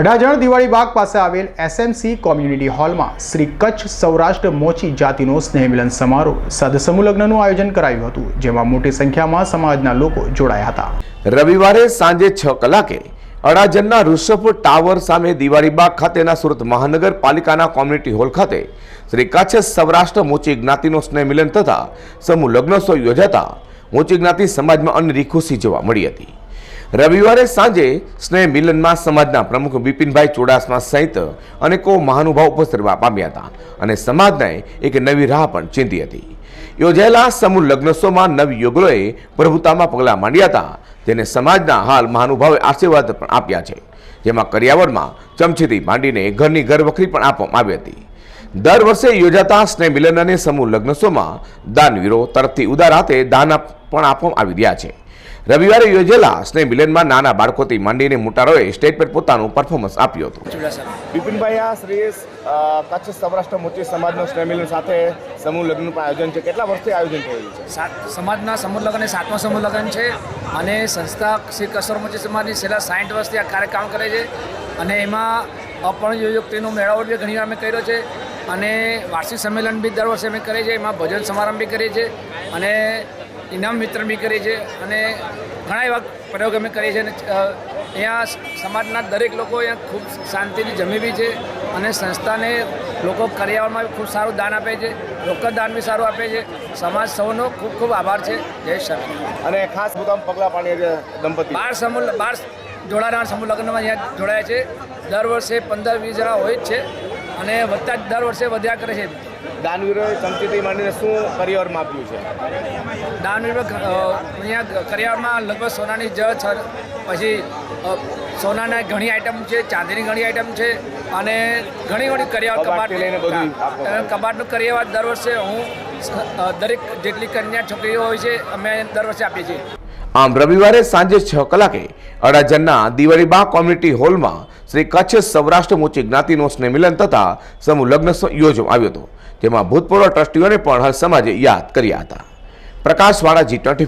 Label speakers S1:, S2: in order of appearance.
S1: અઢાજણ દિવાળી બાગ પાસે આવેલ SMC community હોલમાં શ્રી કચ્છ સૌરાષ્ટ્ર મોચી જાતિનો સ્નેહ મિલન સમારોહ સદસમૂહ લગ્નનું આયોજન કરાયું હતું, જેમાં મોટી સંખ્યામાં સમાજના લોકો જોડાયા હતા.
S2: રવિવારે સાંજે છ કલાકે અડાજણના ઋષભ ટાવર સામે દિવાળીબાગ ખાતેના સુરત મહાનગરપાલિકાના કોમ્યુનિટી હોલ ખાતે શ્રી કચ્છ સૌરાષ્ટ્ર મોચી જ્ઞાતિનો સ્નેહ મિલન તથા સમૂહ લગ્નોત્સવ યોજાતા મોચી જ્ઞાતિ સમાજમાં અનેરી ખુશી જોવા મળી હતી. રવિવારે સાંજે સ્નેહ મિલનમાં સમાજના પ્રમુખ બિપિનભાઈ ચુડાસમા સહિત અનેકો મહાનુભાવ ઉપસ્થિત પામ્યા હતા અને સમાજને એક નવી રાહ પણ ચીંધી હતી. યોજાયેલા સમૂહ લગ્નોત્સવમાં નવ યુગલોએ પ્રભુતામાં પગલાં માંડ્યા હતા. તેને સમાજના હાલ મહાનુભાવે આશીર્વાદ પણ આપ્યા છે. જેમાં કરિયાવરમાં ચમચીથી માંડીને ઘરની ઘરવખરી પણ આપવામાં આવી હતી. દર વર્ષે યોજાતા સ્નેહ મિલન અને સમૂહ લગ્નોત્સવમાં દાનવીરો તરફથી ઉદાર હાથે દાન પણ આપવામાં આવી રહ્યા છે. રવિવારે યોજેલા સ્નેહ મિલનમાં નાના બાળકોથી માંડીને મોટારોએ સ્ટેજ પર પોતાનું પરફોર્મન્સ આપ્યું હતું.
S3: બિપિનભાઈ આ શ્રી કચ્છ સૌરાષ્ટ્ર મોચી સમાજનો સ્નેહમિલન સાથે સમૂહ લગ્નનું પણ આયોજન છે. કેટલા વર્ષથી આયોજન થયેલું છે?
S4: સાત સમાજના સમૂહ લગ્ન એ સાતમા સમૂહ લગ્ન છે અને સંસ્થા શ્રી કસર મોચી સમાજની છેલ્લા સાઠ વર્ષથી આ કાર્યક્રમ કરે છે અને એમાં અપણ યોજકટીનો મેળાવડો બી ઘણી અમે કર્યો છે અને વાર્ષિક સંમેલન બી દર વર્ષે અમે કરીએ છીએ. એમાં ભજન સમારંભ બી કરીએ છીએ અને ઇનામ વિતરણ બી કરીએ છીએ અને ઘણા એવા પ્રયોગ અમે કરીએ છીએ અને અહીંયા સમાજના દરેક લોકો અહીંયા ખૂબ શાંતિથી જમી બી છે અને સંસ્થાને લોકો કર્યાવરમાં ખૂબ સારું દાન આપે છે રોકડ દાન બી સારું આપે છે. સમાજ સૌનો ખૂબ ખૂબ આભાર છે. જય સર
S3: અને ખાસ પગલાં પાણી દંપતી.
S4: બાર સમૂહ બાર જોડાનાર સમૂહ લગ્નમાં અહીંયા જોડાયા છે. દર વર્ષે પંદર વીસ જણા હોય જ છે અને વધતા જ દર વર્ષે વધ્યા કરે છે.
S3: દાનવીરોએ ચમચીથી માંડીને શું પરિવારમાં આપ્યું છે?
S4: દાનવીરો અહીંયા કરિયાવરમાં લગભગ સોનાની જ પછી સોનાના ઘણી આઈટમ છે ચાંદીની ઘણી આઈટમ છે અને ઘણી ઘણી કરિયાવર કબાટ કબાટનું કરિયાવર દર વર્ષે હું દરેક જેટલી કન્યા છોકરીઓ હોય છે અમે દર વર્ષે આપીએ છીએ.
S2: આમ રવિવારે સાંજે છ કલાકે અડાજણના દિવાળીબા કોમ્યુનિટી હોલમાં શ્રી કચ્છ સૌરાષ્ટ્ર મોચી જ્ઞાતિનો સ્નેહમિલન તથા સમૂહ લગ્ન યોજવામાં આવ્યો હતો. જેમાં ભૂતપૂર્વ ટ્રસ્ટીઓને પણ સમાજે યાદ કર્યા હતા. પ્રકાશવાળા જી ટ્વેન્ટી